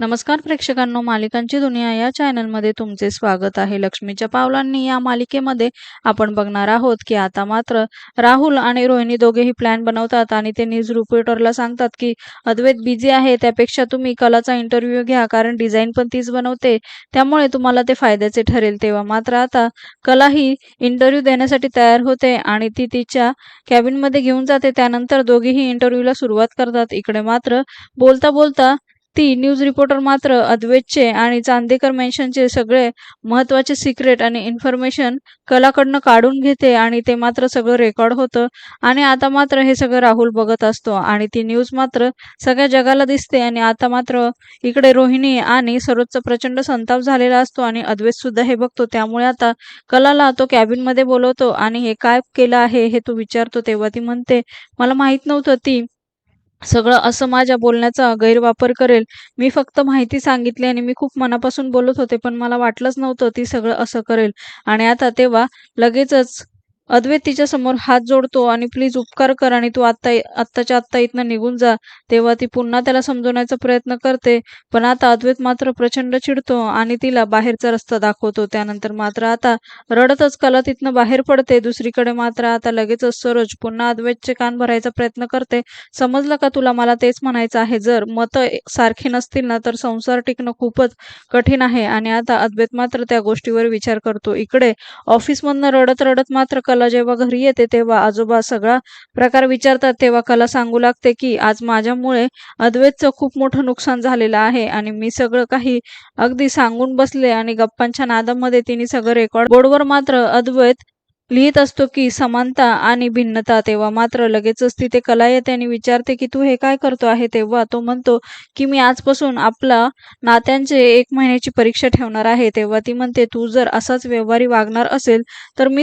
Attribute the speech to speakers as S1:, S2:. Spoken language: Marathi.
S1: नमस्कार प्रेक्षकांनो मालिकांची दुनिया या चॅनलमध्ये तुमचे स्वागत आहे. लक्ष्मीच्या पावलांनी या मालिकेमध्ये आपण बघणार आहोत की आता मात्र राहुल आणि रोहिणी दोघेही प्लॅन बनवतात आणि ते न्यूज रिपोर्टरला सांगतात की अद्वैत बिझी आहे त्यापेक्षा तुम्ही कलाचा इंटरव्ह्यू घ्या कारण डिझाईन पण तीच बनवते. त्यामुळे तुम्हाला ते फायद्याचे ठरेल. तेव्हा मात्र आता कला ही इंटरव्ह्यू देण्यासाठी तयार होते आणि ती तिच्या कॅबिनमध्ये घेऊन जाते. त्यानंतर दोघेही इंटरव्ह्यूला सुरुवात करतात. इकडे मात्र बोलता बोलता ती न्यूज रिपोर्टर मात्र अद्वैतचे आणि चांदेकर मेन्शनचे सगळे महत्त्वाचे सिक्रेट आणि इन्फॉर्मेशन कलाकडनं काढून घेते आणि ते मात्र सगळं रेकॉर्ड होतं. आणि आता मात्र हे सगळं राहुल बघत असतो आणि ती न्यूज मात्र सगळ्या जगाला दिसते आणि आता मात्र इकडे रोहिणी आणि सरोजचा प्रचंड संताप झालेला असतो आणि अद्वैत सुद्धा हे बघतो. त्यामुळे आता कलाला तो कॅबिनमध्ये बोलवतो आणि हे काय केलं आहे हे तो विचारतो तेव्हा ती म्हणते मला माहीत नव्हतं ती सगळं असं माझ्या बोलण्याचा गैरवापर करेल. मी फक्त माहिती सांगितली आणि मी खूप मनापासून बोलत होते पण मला वाटलंच नव्हतं ती सगळं असं करेल. आणि आता तेव्हा लगेचच अद्वैत तिच्या समोर हात जोडतो आणि प्लीज उपकार कर आणि तू आत्ता आत्ताच्या आत्ता इथनं निघून जा. तेव्हा ती पुन्हा त्याला समजवण्याचा प्रयत्न करते. पण आता अद्वैत मात्र प्रचंड चिडतो आणि तिला बाहेरचा रस्ता दाखवतो. त्यानंतर मात्र आता रडतच कला तिथनं बाहेर पडते. दुसरीकडे मात्र आता लगेचच सरोज पुन्हा अद्वैतचे कान भरायचा प्रयत्न करते. समजलं का तुला मला तेच म्हणायचं आहे? जर मतं सारखी नसतील ना तर संसार टिकणं खूपच कठीण आहे. आणि आता अद्वैत मात्र त्या गोष्टीवर विचार करतो. इकडे ऑफिसमधनं रडत रडत मात्र कला जेव्हा घरी येते तेव्हा आजोबा सगळा प्रकार विचारतात. तेव्हा कला सांगू लागते की आज माझ्यामुळे अद्वैतचं खूप मोठं नुकसान झालेलं आहे आणि मी सगळं काही अगदी सांगून बसले आणि गप्पांच्या नादामध्ये तिने सगळं रेकॉर्ड बोर्डवर मात्र अद्वैत लिहित असतो की समानता आणि भिन्नता. तेव्हा मात्र लगेचच तिथे कला येते आणि विचारते की तू हे काय करतो आहे? तेव्हा तो म्हणतो की मी आजपासून आपला नात्यांचे एक महिन्याची परीक्षा ठेवणार आहे. तेव्हा ती म्हणते तू जर असाच व्यवहारी वागणार असेल तर मी